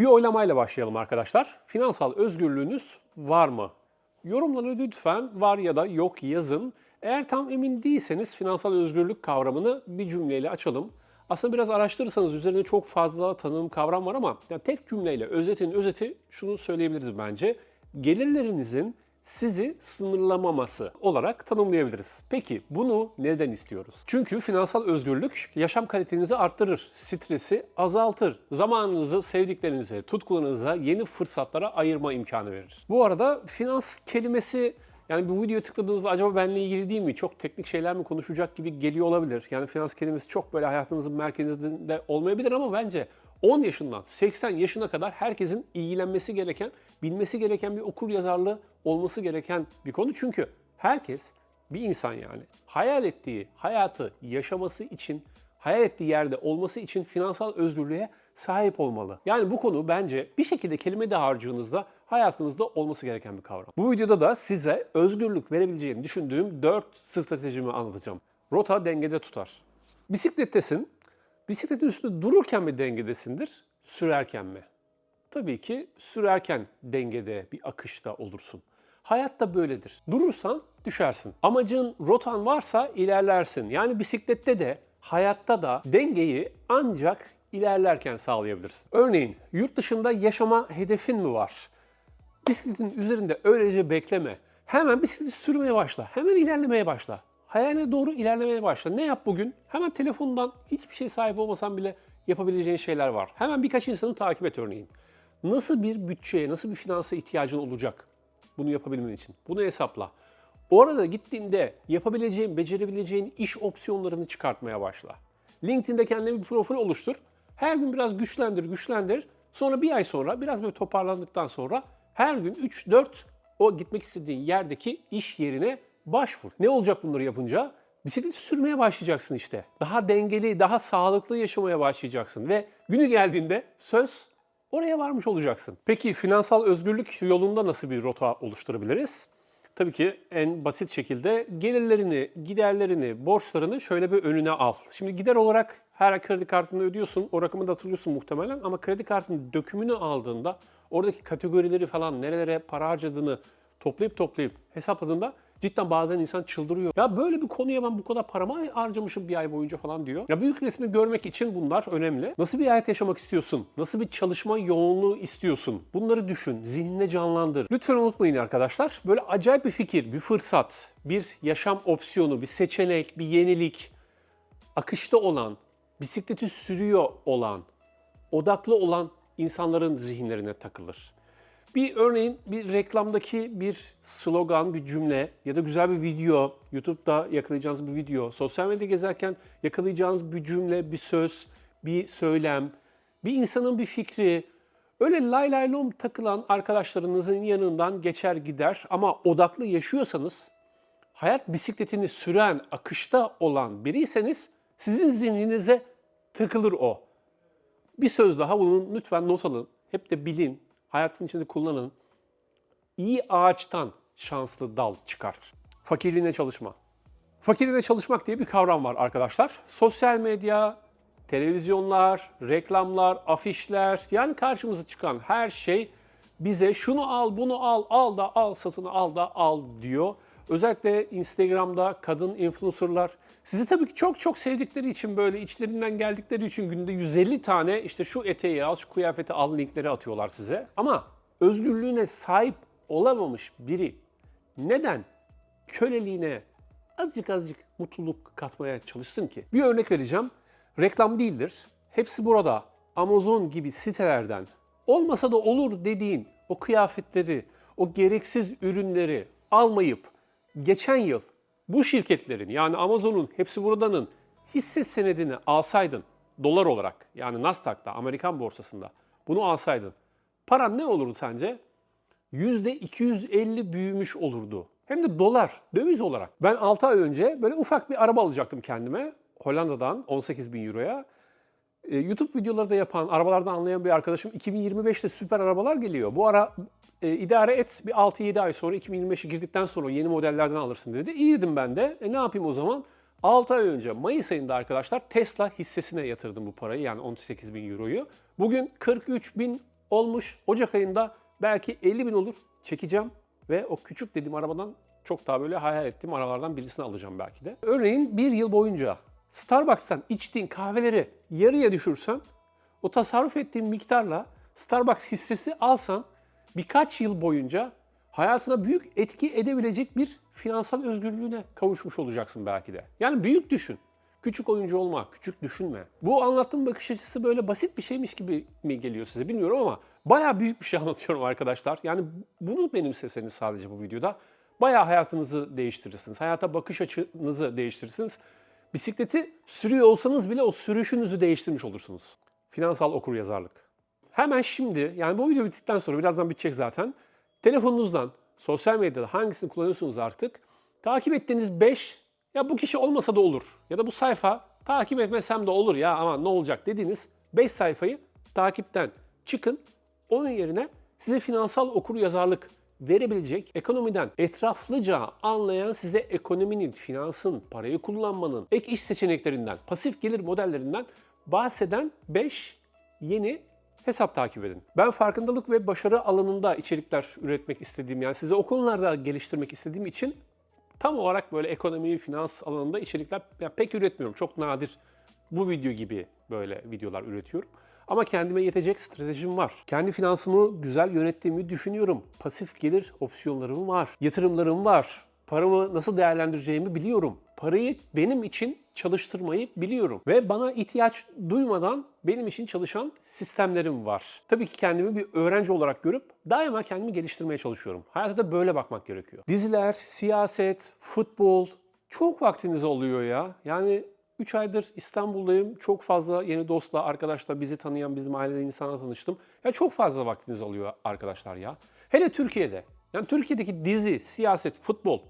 Bir oylamayla başlayalım arkadaşlar. Finansal özgürlüğünüz var mı? Yorumlara lütfen var ya da yok yazın. Eğer tam emin değilseniz finansal özgürlük kavramını bir cümleyle açalım. Aslında biraz araştırırsanız üzerinde çok fazla tanım kavram var ama yani tek cümleyle özetin özeti şunu söyleyebiliriz bence. Gelirlerinizin sizi sınırlamaması olarak tanımlayabiliriz. Peki bunu neden istiyoruz? Çünkü finansal özgürlük yaşam kalitenizi arttırır, stresi azaltır, zamanınızı sevdiklerinize, tutkularınıza, yeni fırsatlara ayırma imkanı verir. Bu arada finans kelimesi yani bu videoya tıkladığınızda acaba benimle ilgili değil mi? Çok teknik şeyler mi konuşacak gibi geliyor olabilir. Yani finans kelimesi çok böyle hayatınızın merkezinde olmayabilir ama bence 10 yaşından 80 yaşına kadar herkesin ilgilenmesi gereken, bilmesi gereken bir okur yazarlığı olması gereken bir konu. Çünkü herkes bir insan yani hayal ettiği hayatı yaşaması için, hayal ettiği yerde olması için finansal özgürlüğe sahip olmalı. Yani bu konu bence bir şekilde kelime de harcığınızda hayatınızda olması gereken bir kavram. Bu videoda da size özgürlük verebileceğini düşündüğüm 4 stratejimi anlatacağım. Rota dengede tutar. Bisiklettesin, Bisikletin üstünde dururken mi dengedesindir, sürerken mi? Tabii ki sürerken dengede bir akışta olursun. Hayat da böyledir. Durursan düşersin. Amacın, rotan varsa ilerlersin. Yani bisiklette de, hayatta da dengeyi ancak ilerlerken sağlayabilirsin. Örneğin yurt dışında yaşama hedefin mi var? Bisikletin üzerinde öylece bekleme. Hemen bisikleti sürmeye başla. Hemen ilerlemeye başla. Hayaline doğru ilerlemeye başla. Ne yap bugün? Hemen telefondan hiçbir şey sahip olmasan bile yapabileceğin şeyler var. Hemen birkaç insanı takip et örneğin. Nasıl bir bütçeye, nasıl bir finansa ihtiyacın olacak bunu yapabilmen için? Bunu hesapla. Orada gittiğinde yapabileceğin, becerebileceğin iş opsiyonlarını çıkartmaya başla. LinkedIn'de kendine bir profil oluştur. Her gün biraz güçlendir, güçlendir. Sonra bir ay sonra, biraz böyle toparlandıktan sonra her gün 3-4 o gitmek istediğin yerdeki iş yerine başvur. Ne olacak bunları yapınca? Bisikleti sürmeye başlayacaksın işte. Daha dengeli, daha sağlıklı yaşamaya başlayacaksın ve günü geldiğinde söz oraya varmış olacaksın. Peki finansal özgürlük yolunda nasıl bir rota oluşturabiliriz? Tabii ki en basit şekilde gelirlerini, giderlerini, borçlarını şöyle bir önüne al. Şimdi gider olarak her kredi kartını ödüyorsun, o rakamı da hatırlıyorsun muhtemelen ama kredi kartının dökümünü aldığında oradaki kategorileri falan nerelere para harcadığını toplayıp toplayıp hesapladığında cidden bazen insan çıldırıyor. Ya böyle bir konuya ben bu kadar paramı harcamışım bir ay boyunca falan diyor. Ya büyük resmi görmek için bunlar önemli. Nasıl bir hayat yaşamak istiyorsun? Nasıl bir çalışma yoğunluğu istiyorsun? Bunları düşün, zihninde canlandır. Lütfen unutmayın arkadaşlar. Böyle acayip bir fikir, bir fırsat, bir yaşam opsiyonu, bir seçenek, bir yenilik, akışta olan, bisikleti sürüyor olan, odaklı olan insanların zihinlerine takılır. Bir örneğin bir reklamdaki bir slogan, bir cümle ya da güzel bir video, YouTube'da yakalayacağınız bir video, sosyal medyada gezerken yakalayacağınız bir cümle, bir söz, bir söylem, bir insanın bir fikri, öyle lay lay lom takılan arkadaşlarınızın yanından geçer gider ama odaklı yaşıyorsanız, hayat bisikletini süren, akışta olan biriyseniz sizin zihninize takılır o. Bir söz daha bunun lütfen not alın. Hep de bilin, hayatın içinde kullanın. İyi ağaçtan şanslı dal çıkar. Fakirliğine çalışma. Fakirliğine çalışmak diye bir kavram var arkadaşlar. Sosyal medya, televizyonlar, reklamlar, afişler yani karşımıza çıkan her şey bize şunu al, bunu al, al da al, satın al da al diyor. Özellikle Instagram'da kadın influencerlar sizi tabii ki çok çok sevdikleri için böyle içlerinden geldikleri için günde 150 tane işte şu eteği al, şu kıyafeti al linkleri atıyorlar size. Ama özgürlüğüne sahip olamamış biri neden köleliğine azıcık azıcık mutluluk katmaya çalışsın ki? Bir örnek vereceğim. Reklam değildir. Hepsi burada. Amazon gibi sitelerden olmasa da olur dediğin o kıyafetleri, o gereksiz ürünleri almayıp geçen yıl bu şirketlerin yani Amazon'un hepsi buradanın hisse senedini alsaydın dolar olarak yani Nasdaq'ta Amerikan borsasında bunu alsaydın paran ne olurdu sence? %250 büyümüş olurdu. Hem de dolar, döviz olarak. Ben 6 ay önce böyle ufak bir araba alacaktım kendime. Hollanda'dan 18 bin euroya. Ee, YouTube videoları da yapan, arabalardan anlayan bir arkadaşım 2025'te süper arabalar geliyor. Bu ara e, idare et bir 6-7 ay sonra 2025'e girdikten sonra yeni modellerden alırsın dedi. İyi dedim ben de. E ne yapayım o zaman? 6 ay önce Mayıs ayında arkadaşlar Tesla hissesine yatırdım bu parayı yani 18 bin euroyu. Bugün 43 bin olmuş. Ocak ayında belki 50 bin olur çekeceğim ve o küçük dediğim arabadan çok daha böyle hayal ettiğim arabalardan birisini alacağım belki de. Örneğin bir yıl boyunca Starbucks'tan içtiğin kahveleri yarıya düşürsen o tasarruf ettiğin miktarla Starbucks hissesi alsan birkaç yıl boyunca hayatına büyük etki edebilecek bir finansal özgürlüğüne kavuşmuş olacaksın belki de. Yani büyük düşün. Küçük oyuncu olma, küçük düşünme. Bu anlattığım bakış açısı böyle basit bir şeymiş gibi mi geliyor size bilmiyorum ama bayağı büyük bir şey anlatıyorum arkadaşlar. Yani bunu benimseseniz sadece bu videoda bayağı hayatınızı değiştirirsiniz. Hayata bakış açınızı değiştirirsiniz. Bisikleti sürüyor olsanız bile o sürüşünüzü değiştirmiş olursunuz. Finansal okuryazarlık. Hemen şimdi yani bu video bittikten sonra birazdan bitecek zaten. Telefonunuzdan, sosyal medyada hangisini kullanıyorsunuz artık? Takip ettiğiniz 5 ya bu kişi olmasa da olur ya da bu sayfa takip etmesem de olur ya ama ne olacak dediğiniz 5 sayfayı takipten çıkın. Onun yerine size finansal okuryazarlık verebilecek, ekonomiden etraflıca anlayan size ekonominin, finansın, parayı kullanmanın, ek iş seçeneklerinden, pasif gelir modellerinden bahseden 5 yeni hesap takip edin. Ben farkındalık ve başarı alanında içerikler üretmek istediğim yani size o konularda geliştirmek istediğim için tam olarak böyle ekonomi, finans alanında içerikler pek üretmiyorum. Çok nadir bu video gibi böyle videolar üretiyorum. Ama kendime yetecek stratejim var. Kendi finansımı güzel yönettiğimi düşünüyorum. Pasif gelir opsiyonlarım var. Yatırımlarım var. Paramı nasıl değerlendireceğimi biliyorum. Parayı benim için çalıştırmayı biliyorum. Ve bana ihtiyaç duymadan benim için çalışan sistemlerim var. Tabii ki kendimi bir öğrenci olarak görüp daima kendimi geliştirmeye çalışıyorum. Hayata da böyle bakmak gerekiyor. Diziler, siyaset, futbol çok vaktiniz oluyor ya. Yani 3 aydır İstanbul'dayım. Çok fazla yeni dostla, arkadaşla, bizi tanıyan, bizim ailede insanla tanıştım. Ya çok fazla vaktiniz alıyor arkadaşlar ya. Hele Türkiye'de. Yani Türkiye'deki dizi, siyaset, futbol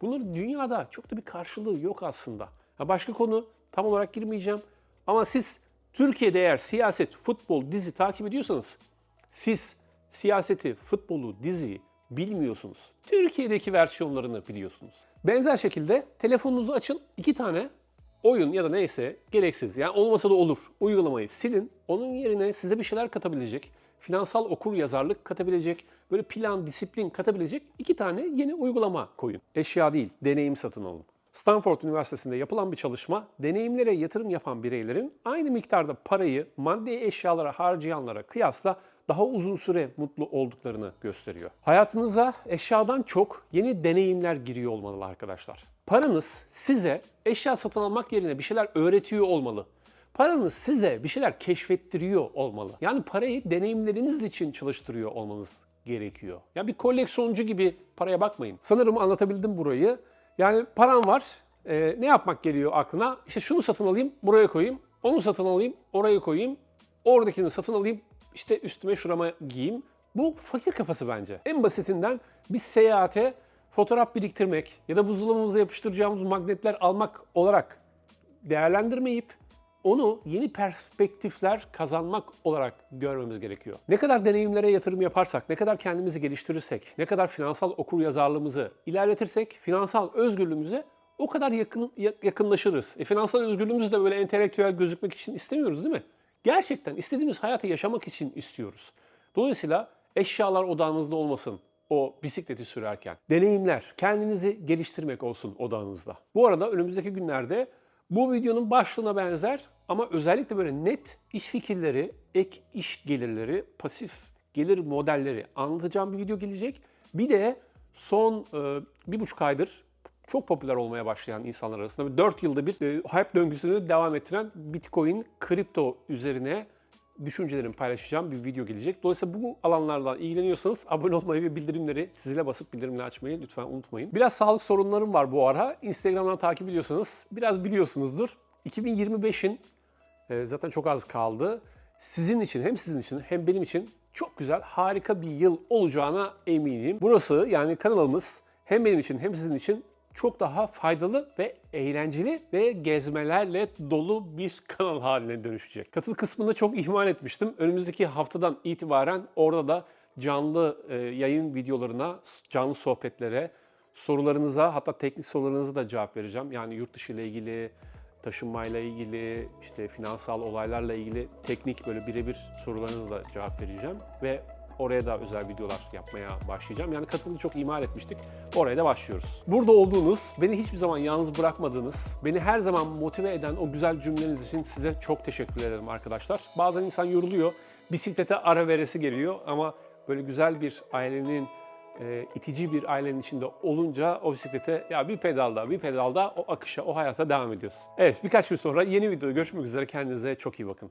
bunların dünyada çok da bir karşılığı yok aslında. Ya başka konu tam olarak girmeyeceğim. Ama siz Türkiye'de eğer siyaset, futbol, dizi takip ediyorsanız siz siyaseti, futbolu, diziyi bilmiyorsunuz. Türkiye'deki versiyonlarını biliyorsunuz. Benzer şekilde telefonunuzu açın. iki tane oyun ya da neyse gereksiz. Yani olmasa da olur. Uygulamayı silin. Onun yerine size bir şeyler katabilecek, finansal okur yazarlık katabilecek, böyle plan, disiplin katabilecek iki tane yeni uygulama koyun. Eşya değil, deneyim satın alın. Stanford Üniversitesi'nde yapılan bir çalışma, deneyimlere yatırım yapan bireylerin aynı miktarda parayı maddi eşyalara harcayanlara kıyasla daha uzun süre mutlu olduklarını gösteriyor. Hayatınıza eşyadan çok yeni deneyimler giriyor olmalı arkadaşlar. Paranız size eşya satın almak yerine bir şeyler öğretiyor olmalı. Paranız size bir şeyler keşfettiriyor olmalı. Yani parayı deneyimleriniz için çalıştırıyor olmanız gerekiyor. Ya bir koleksiyoncu gibi paraya bakmayın. Sanırım anlatabildim burayı. Yani param var. Ee, ne yapmak geliyor aklına? İşte şunu satın alayım, buraya koyayım. Onu satın alayım, oraya koyayım. Oradakini satın alayım, işte üstüme şurama giyeyim. Bu fakir kafası bence. En basitinden bir seyahate fotoğraf biriktirmek ya da buzdolabımıza yapıştıracağımız magnetler almak olarak değerlendirmeyip onu yeni perspektifler kazanmak olarak görmemiz gerekiyor. Ne kadar deneyimlere yatırım yaparsak, ne kadar kendimizi geliştirirsek, ne kadar finansal okur yazarlığımızı ilerletirsek finansal özgürlüğümüze o kadar yakın, yakınlaşırız. E, finansal özgürlüğümüzü de böyle entelektüel gözükmek için istemiyoruz değil mi? Gerçekten istediğimiz hayatı yaşamak için istiyoruz. Dolayısıyla eşyalar odağınızda olmasın o bisikleti sürerken. Deneyimler, kendinizi geliştirmek olsun odağınızda. Bu arada önümüzdeki günlerde bu videonun başlığına benzer ama özellikle böyle net iş fikirleri, ek iş gelirleri, pasif gelir modelleri anlatacağım bir video gelecek. Bir de son e, bir buçuk aydır çok popüler olmaya başlayan insanlar arasında 4 yılda bir e, hype döngüsünü devam ettiren Bitcoin, kripto üzerine düşüncelerimi paylaşacağım bir video gelecek. Dolayısıyla bu alanlardan ilgileniyorsanız abone olmayı ve bildirimleri sizle basıp bildirimleri açmayı lütfen unutmayın. Biraz sağlık sorunlarım var bu ara. Instagram'dan takip ediyorsanız biraz biliyorsunuzdur. 2025'in e, zaten çok az kaldı. Sizin için hem sizin için hem benim için çok güzel, harika bir yıl olacağına eminim. Burası yani kanalımız hem benim için hem sizin için çok daha faydalı ve eğlenceli ve gezmelerle dolu bir kanal haline dönüşecek. Katıl kısmında çok ihmal etmiştim. Önümüzdeki haftadan itibaren orada da canlı e, yayın videolarına, canlı sohbetlere, sorularınıza hatta teknik sorularınıza da cevap vereceğim. Yani yurt dışı ile ilgili, taşınmayla ilgili, işte finansal olaylarla ilgili teknik böyle birebir sorularınızla cevap vereceğim ve oraya da özel videolar yapmaya başlayacağım. Yani katılımı çok imal etmiştik. Oraya da başlıyoruz. Burada olduğunuz, beni hiçbir zaman yalnız bırakmadığınız, beni her zaman motive eden o güzel cümleniz için size çok teşekkür ederim arkadaşlar. Bazen insan yoruluyor, bisiklete ara veresi geliyor ama böyle güzel bir ailenin e, itici bir ailenin içinde olunca o bisiklete ya bir pedalda bir pedalda o akışa o hayata devam ediyoruz. Evet birkaç gün sonra yeni videoda görüşmek üzere kendinize çok iyi bakın.